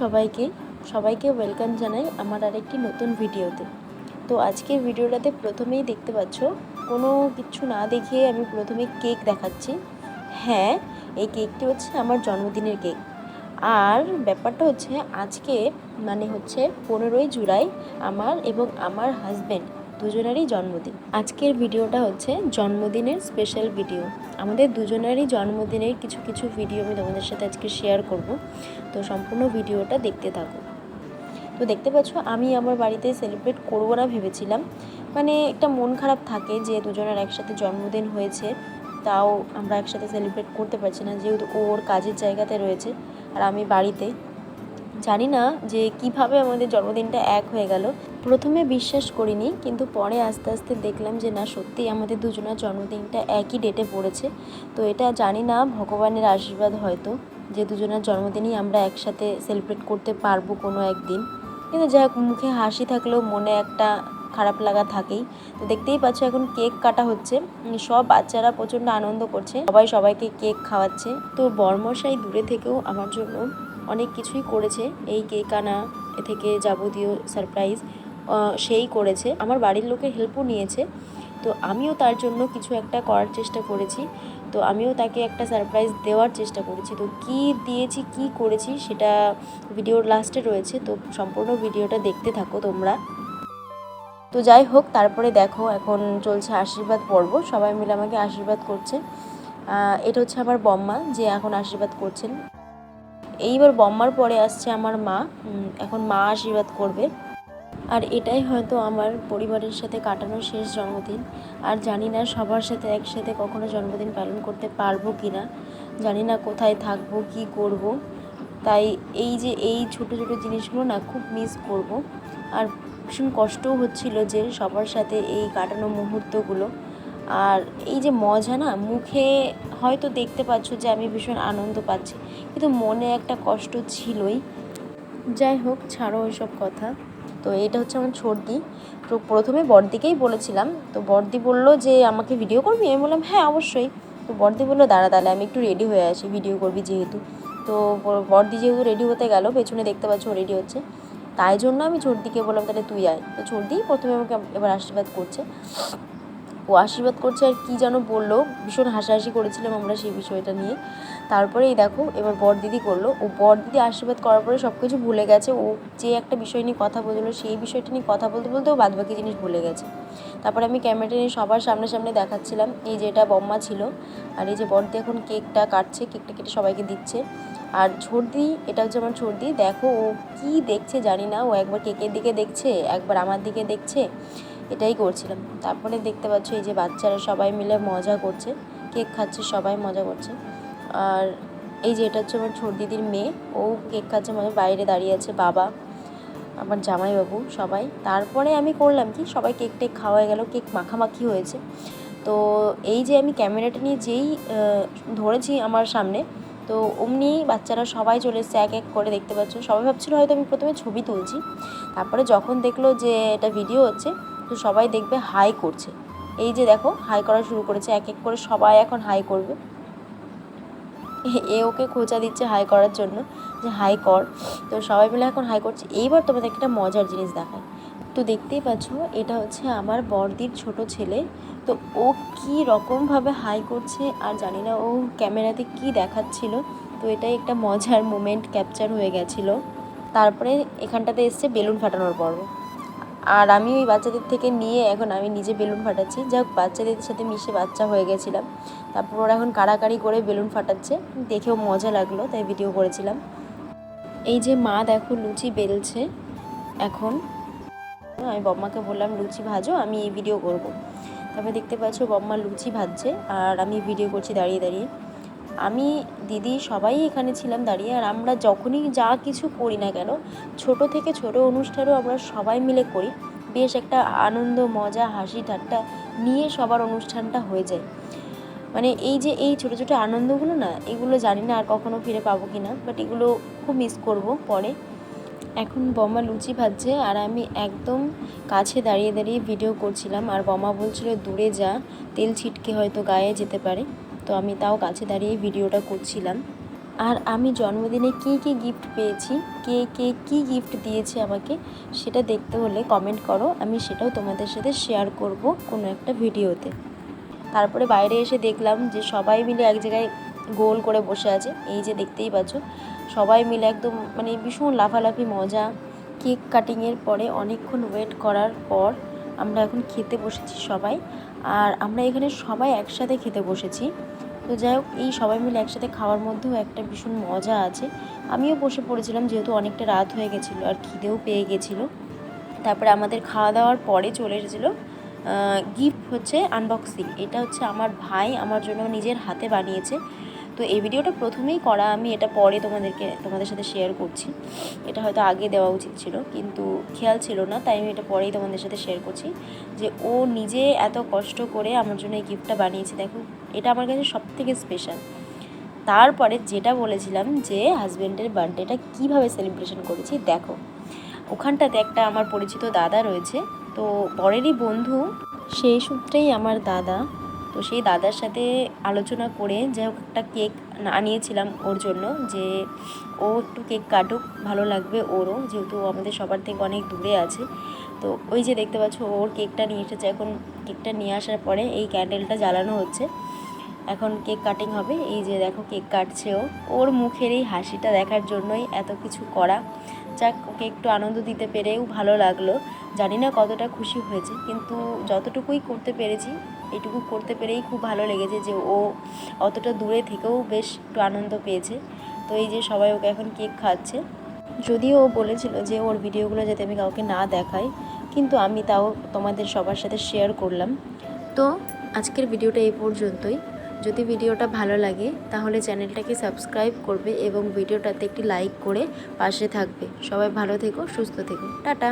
সবাইকে সবাইকে ওয়েলকাম জানাই আমার আরেকটি নতুন ভিডিওতে। তো আজকের ভিডিওটাতে প্রথমেই দেখতে পাচ্ছ, কোনো কিছু না দেখিয়ে আমি প্রথমে কেক দেখাচ্ছি। হ্যাঁ এই কেকটি হচ্ছে আমার জন্মদিনের কেক আর ব্যাপারটা হচ্ছে, আজকে মানে হচ্ছে পনেরোই জুলাই আমার এবং আমার হাজব্যান্ড দুজনেরই জন্মদিন। আজকের ভিডিওটা হচ্ছে জন্মদিনের স্পেশাল ভিডিও আমাদের দুজনেরই জন্মদিনের কিছু কিছু ভিডিও আমি তোমাদের সাথে আজকে শেয়ার করব। তো সম্পূর্ণ ভিডিওটা দেখতে থাকো। তো দেখতে পাচ্ছ, আমি আমার বাড়িতে সেলিব্রেট করব না ভেবেছিলাম। মানে একটা মন খারাপ থাকে যে দুজনের একসাথে জন্মদিন হয়েছে, তাও আমরা একসাথে সেলিব্রেট করতে পারছি না, যেহেতু ওর কাজের জায়গাতে রয়েছে। আর আমি বাড়িতে জানি না যে কীভাবে আমাদের জন্মদিনটা এক হয়ে গেল। প্রথমে বিশ্বাস করিনি, কিন্তু পরে আস্তে আস্তে দেখলাম যে না, সত্যিই আমাদের দুজনের জন্মদিনটা একই ডেটে পড়েছে। তো এটা জানি না ভগবানের আশীর্বাদ হয়তো যে দুজনের জন্মদিনই আমরা একসাথে সেলিব্রেট করতে পারব কোনো একদিন। কিন্তু যাই হোক, মুখে হাসি থাকলেও মনে একটা খারাপ লাগা থাকেই। তো দেখতেই পাচ্ছ এখন কেক কাটা হচ্ছে। সব বাচ্চারা প্রচণ্ড আনন্দ করছে। সবাই সবাইকে কেক খাওয়াচ্ছে। তো বর্মশাই দূরে থেকেও আমার জন্য অনেক কিছুই করেছে। এই কেক আনা থেকে যাবতীয় সারপ্রাইজ সেই করেছে। আমার বাড়ির লোকের হেল্পও নিয়েছে। তো আমিও তার জন্য কিছু একটা করার চেষ্টা করেছি। তো আমিও তাকে একটা সারপ্রাইজ দেওয়ার চেষ্টা করেছি। তো কি দিয়েছি, কি করেছি সেটা ভিডিওর লাস্টে রয়েছে। তো সম্পূর্ণ ভিডিওটা দেখতে থাকো তোমরা। তো যাই হোক, তারপরে দেখো এখন চলছে আশীর্বাদ পর্ব। সবাই মিলে আমাকে আশীর্বাদ করছে। এটা হচ্ছে আমার বম্মা, যে এখন আশীর্বাদ করছেন। এইবার বম্মার পরে আসছে আমার মা। এখন মা আশীর্বাদ করবে। আর এটাই হয়তো আমার পরিবারের সাথে কাটানো শেষ জন্মদিন। আর জানি না সবার সাথে একসাথে কখনো জন্মদিন পালন করতে পারব কি না জানি না কোথায় থাকব, কি করব। তাই এই যে এই ছোট ছোট জিনিসগুলো না খুব মিস করব। আর ভীষণ কষ্টও হচ্ছিল যে সবার সাথে এই কাটানো মুহূর্তগুলো। আর এই যে মজা না, মুখে হয়তো দেখতে পাচ্ছ যে আমি ভীষণ আনন্দ পাচ্ছি, কিন্তু মনে একটা কষ্ট ছিলই। যাই হোক, ছাড়ো ওইসব কথা। তো এটা হচ্ছে আমার ছর্দি। তো প্রথমে বড়দিকেই বলেছিলাম, তো বড়দি বলল যে, আমাকে ভিডিও করবি? আমি বললাম হ্যাঁ অবশ্যই। তো বড়দি বলল, দাঁড়া তাহলে, আমি একটু রেডি হয়ে আসি ভিডিও করবি যেহেতু। তো ব- বড়দি যেহেতু রেডি হতে গেল, পেছনে দেখতে পাচ্ছ রেডি হচ্ছে। তাই জন্য আমি ছর্দিকে বললাম, তাহলে তুই আয়। তো ছর্দি প্রথমে আমাকে এবার আশীর্বাদ করছে। আশীর্বাদ করছে আর কি যেন বলল। ভীষণ হাসাহাসি করেছিলাম আমরা সেই বিষয়টা নিয়ে। তারপরে এই দেখো, এবার বর দিদি করল। ও বর দিদি আশীর্বাদ করার পরে সব কিছু ভুলে গেছে। ও যে একটা বিষয় নিয়ে কথা বলল, সেই বিষয়টা নিয়ে কথা বলতে বলতে ও বাদবাকি জিনিস ভুলে গেছে। তারপরে আমি ক্যামেরাটা নিয়ে সবার সামনে সামনে দেখাচ্ছিলাম। এই যে এটা বম্মা ছিল। আর এই যে বড়দি এখন কেকটা কাটছে, কেকটা কেটে সবাইকে দিচ্ছে। আর ছর্দি এটা হচ্ছে আমার ছর্দি দেখো ও কি দেখছে জানি না। ও একবার কেকের দিকে দেখছে, একবার আমার দিকে দেখছে। এটাই করছিলাম। তারপরে দেখতে পাচ্ছ এই যে বাচ্চারা সবাই মিলে মজা করছে। কেক খাচ্ছে, সবাই মজা করছে। আর এই যে এটা হচ্ছে আমার ছোট দিদির মেয়ে। ও কেক খাচ্ছে মানে বাইরে দাঁড়িয়ে আছে, বাবা, আমার জামাইবাবু সবাই। তারপরে আমি করলাম কি, সবাই কেক টেক খাওয়া গেল, কেক মাখামাখি হয়েছে। তো এই যে আমি ক্যামেরাটা নিয়ে যেই ধরেছি আমার সামনে, তো অমনি বাচ্চারা সবাই চলে এসছে, এক এক করে দেখতে পাচ্ছ। সবাই ভাবছিল হয়তো আমি প্রথমে ছবি তুলছি। তারপরে যখন দেখল যে এটা ভিডিও হচ্ছে তো সবাই দেখবে হাই করছে। এই যে দেখো, হাই করা শুরু করেছে, এক এক করে সবাই এখন হাই করবে। এ- ওকে খোঁচা দিচ্ছে হাই করার জন্য যে হাই কর। তো সবাই মিলে এখন হাই করছে। এইবার তোমাদের একটা মজার জিনিস দেখায় তো দেখতেই পাচ্ছ, এটা হচ্ছে আমার বড়দির ছোট ছেলে। তো ও কী রকমভাবে হাই করছে আর জানি না ও ক্যামেরাতে কি দেখাচ্ছিল। তো এটাই একটা মজার মোমেন্ট ক্যাপচার হয়ে গেছিল। তারপরে এখানটাতে এসছে বেলুন ফাটানোর পর্ব। আর আমি ওই বাচ্চাদের থেকে নিয়ে এখন আমি নিজে বেলুন ফাটাচ্ছি। যাক, বাচ্চাদের সাথে মিশে বাচ্চা হয়ে গেছিলাম। তারপর ওরা এখন কাড়াকাড়ি করে বেলুন ফাটাচ্ছে। দেখেও মজা লাগল, তাই ভিডিও করেছিলাম। এই যে মা দেখো, লুচি বেলছে এখন। আমি বম্মাকে বললাম, লুচি ভাজো, আমি এই ভিডিও করব। তারপরে দেখতে পাচ্ছ বম্মা লুচি ভাজছে, আর আমি ভিডিও করছি দাঁড়িয়ে দাঁড়িয়ে। আমি, দিদি সবাই এখানে ছিলাম দাঁড়িয়ে আর আমরা যখনই যা কিছু করি না কেন, ছোট থেকে ছোট অনুষ্ঠানও আমরা সবাই মিলে করি। বেশ একটা আনন্দ, মজা, হাসি, ঠাট্টা নিয়ে সবার অনুষ্ঠানটা হয়ে যায়। মানে এই যে এই ছোটো ছোটো আনন্দগুলো না, এগুলো জানি না আর কখনো ফিরে পাবো কি না বাট এগুলো খুব মিস করব পরে। এখন বমা লুচি ভাজছে আর আমি একদম কাছে দাঁড়িয়ে দাঁড়িয়ে ভিডিও করছিলাম আর বমা বলছিল, দূরে যা, তেল ছিটকে হয়তো গায়ে যেতে পারে। তো আমি তাও কাছে দাঁড়িয়ে ভিডিওটা করছিলাম। আর আমি জন্মদিনে কী কী গিফট পেয়েছি, কে কে কী গিফট দিয়েছে আমাকে, সেটা দেখতে হলে কমেন্ট করো। আমি সেটাও তোমাদের সাথে শেয়ার করব কোনো একটা ভিডিওতে। তারপরে বাইরে এসে দেখলাম যে সবাই মিলে এক জায়গায় গোল করে বসে আছে। এই যে দেখতেই পাচ্ছ, সবাই মিলে একদম মানে ভীষণ লাফালাফি মজা। কেক কাটিংয়ের পরে অনেকক্ষণ ওয়েট করার পর আমরা এখন খেতে বসেছি সবাই, আর আমরা এখানে সবাই একসাথে খেতে বসেছি। তো যাই হোক, এই সবাই মিলে একসাথে খাওয়ার মধ্যেও একটা ভীষণ মজা আছে। আমিও বসে পড়েছিলাম যেহেতু অনেকটা রাত হয়ে গেছিল আর খিদেও পেয়ে গেছিল। তারপরে আমাদের খাওয়া দাওয়ার পরে চলে এসেছিল গিফট হচ্ছে আনবক্সিং এটা হচ্ছে আমার ভাই আমার জন্য নিজের হাতে বানিয়েছে। তো এই ভিডিওটা প্রথমেই করা আমি, এটা পরে তোমাদেরকে, তোমাদের সাথে শেয়ার করছি। এটা হয়তো আগে দেওয়া উচিত ছিল, কিন্তু খেয়াল ছিল না, তাই আমি এটা পরেই তোমাদের সাথে শেয়ার করছি যে ও নিজে এত কষ্ট করে আমার জন্য এই গিফটটা বানিয়েছে। দেখো, এটা আমার কাছে সব থেকে স্পেশাল তারপরে যেটা বলেছিলাম যে হাজব্যান্ডের বার্থডেটা কীভাবে সেলিব্রেশন করেছি, দেখো। ওখানটাতে একটা আমার পরিচিত দাদা রয়েছে, তো বরেরই বন্ধু, সেই সূত্রেই আমার দাদা তো সেই দাদার সাথে আলোচনা করে যাই হোক একটা কেক আনিয়েছিলাম ওর জন্য যে ও একটু কেক কাটুক, ভালো লাগবে ওরও, যেহেতু আমাদের সবার থেকে অনেক দূরে আছে। তো ওই যে দেখতে পাচ্ছ ওর কেকটা নিয়ে এসেছে। এখন কেকটা নিয়ে আসার পরে এই ক্যান্ডেলটা জ্বালানো হচ্ছে। এখন কেক কাটিং হবে। এই যে দেখো কেক কাটছে ও। ওর মুখের এই হাসিটা দেখার জন্যই এত কিছু করা। যাক, ওকে একটু আনন্দ দিতে পেরেও ভালো লাগল। জানি না কতটা খুশি হয়েছে, কিন্তু যতটুকুই করতে পেরেছি, এটুকু করতে পেরেই খুব ভালো লেগেছে যে ও অতটা দূরে থেকেও বেশ একটু আনন্দ পেয়েছে। তো এই যে সবাই ওকে এখন কেক খাচ্ছে যদিও ও বলেছিল যে ওর ভিডিওগুলো যাতে আমি কাউকে না দেখাই, কিন্তু আমি তাও তোমাদের সবার সাথে শেয়ার করলাম। তো আজকের ভিডিওটা এই পর্যন্তই। যদি ভিডিওটা ভালো লাগে, তাহলে চ্যানেলটাকে সাবস্ক্রাইব করবে এবং ভিডিওটাতে একটি লাইক করে পাশে থাকবে। সবাই ভালো থেকো, সুস্থ থেকো। টাটা!